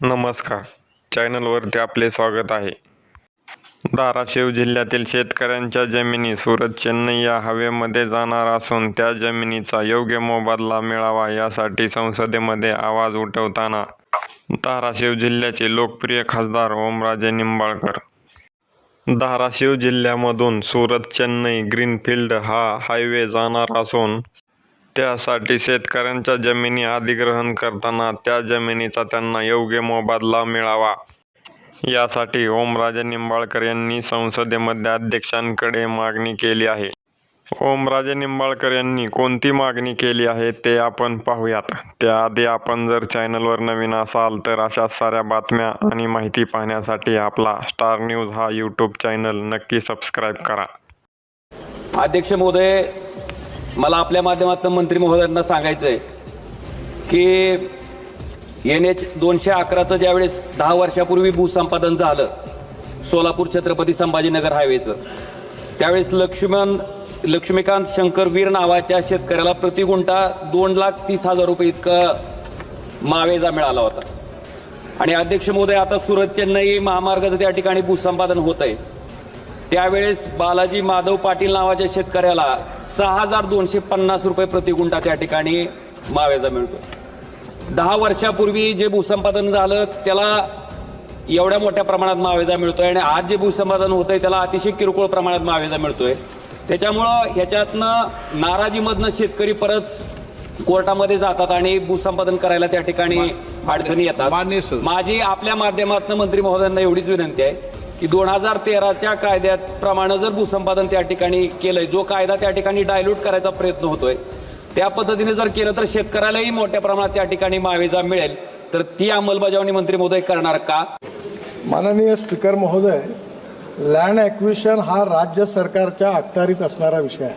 नमस्कार. चॅनलवरती आपले स्वागत आहे. धाराशिव जिल्ह्यातील शेतकऱ्यांच्या जमिनी सुरत चेन्नई या हवेमध्ये जाणार असून त्या जमिनीचा योग्य मोबदला मिळावा यासाठी संसदेमध्ये आवाज उठवताना धाराशिव जिल्ह्याचे लोकप्रिय खासदार ओमराजे निंबाळकर. धाराशिव जिल्ह्यामधून सुरत चेन्नई ग्रीनफील्ड हा हायवे जाणार असून त्यासाठी शेतकऱ्यांच्या जमिनी अधिग्रहण करताना त्या जमिनीचा त्यांना योग्य मोबदला मिळावा. यासाठी ओमराजे निंबाळकर यांनी संसदेमध्ये अध्यक्षांकडे मागणी केली आहे. ओमराजे निंबाळकर यांनी कोणती मागणी केली आहे ते आपण पाहूयात. त्याआधी आपण जर चॅनलवर नवीन असाल तर अशा साऱ्या बातम्या आणि माहिती पाहण्यासाठी आपला स्टार न्यूज हा यूट्यूब चॅनल नक्की सबस्क्राईब करा. अध्यक्ष महोदय मला आपल्या माध्यमातून मंत्री महोदयांना सांगायचं आहे की एन एच दोनशे अकराचं ज्यावेळेस दहा वर्षापूर्वी भूसंपादन झालं सोलापूर छत्रपती संभाजीनगर हायवेचं त्यावेळेस लक्ष्मण लक्ष्मीकांत शंकरवीर नावाच्या शेतकऱ्याला प्रति गुंठा दोन लाख तीस हजार रुपये इतका मावेजा मिळाला होता. आणि अध्यक्ष महोदय आता सुरत चेन्नई महामार्गाचं त्या ठिकाणी भूसंपादन होत आहे त्यावेळेस बालाजी माधव पाटील नावाच्या शेतकऱ्याला सहा हजार दोनशे पन्नास रुपये प्रति गुंठा त्या ठिकाणी मावेजा मिळतो. दहा वर्षापूर्वी जे भूसंपादन झालं त्याला एवढ्या मोठ्या प्रमाणात मावेजा मिळतोय आणि आज जे भूसंपादन होतंय त्याला अतिशय किरकोळ प्रमाणात मावेजा मिळतोय. त्याच्यामुळं ह्याच्यातनं नाराजीमधनं शेतकरी परत कोर्टामध्ये जातात आणि भूसंपादन करायला त्या ठिकाणी अडचणी येतात. माझी आपल्या माध्यमातून मंत्री महोदयांना एवढीच विनंती आहे की दोन हजार तेराच्या कायद्याप्रमाणे जर भूसंपादन त्या ठिकाणी केलंय जो कायदा त्या ठिकाणी डायल्यूट करायचा प्रयत्न होतोय त्या पद्धतीने जर केलं तर शेतकऱ्यालाही मोठ्या प्रमाणात त्या ठिकाणी मावेजा मिळेल. तर ती अंमलबजावणी मंत्री महोदय करणार का? माननीय स्पीकर महोदय लँड ॲक्विशन हा राज्य सरकारच्या अखत्यारीत असणारा विषय आहे.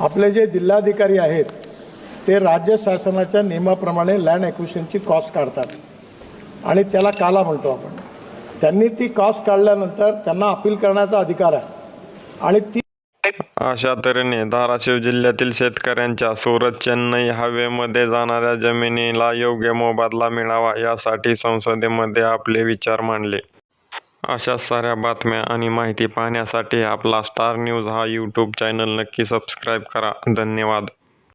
आपले जे जिल्हाधिकारी आहेत ते राज्य शासनाच्या नियमाप्रमाणे लँड ॲक्विशनची कॉस्ट काढतात. आणि त्याला काला म्हणतो आपण. त्यांनी ती कॉस्ट काढल्यानंतर त्यांना अपील करण्याचा अधिकार आहे. आणि ती अशा तऱ्हेने धाराशिव जिल्ह्यातील शेतकऱ्यांच्या सुरत चेन्नई हवेमध्ये जाणाऱ्या जमिनीला योग्य मोबदला मिळावा यासाठी संसदेमध्ये आपले विचार मांडले. अशा साऱ्या बातम्या आणि माहिती पाहण्यासाठी आपला स्टार न्यूज हा यूट्यूब चॅनल नक्की सबस्क्राईब करा. धन्यवाद.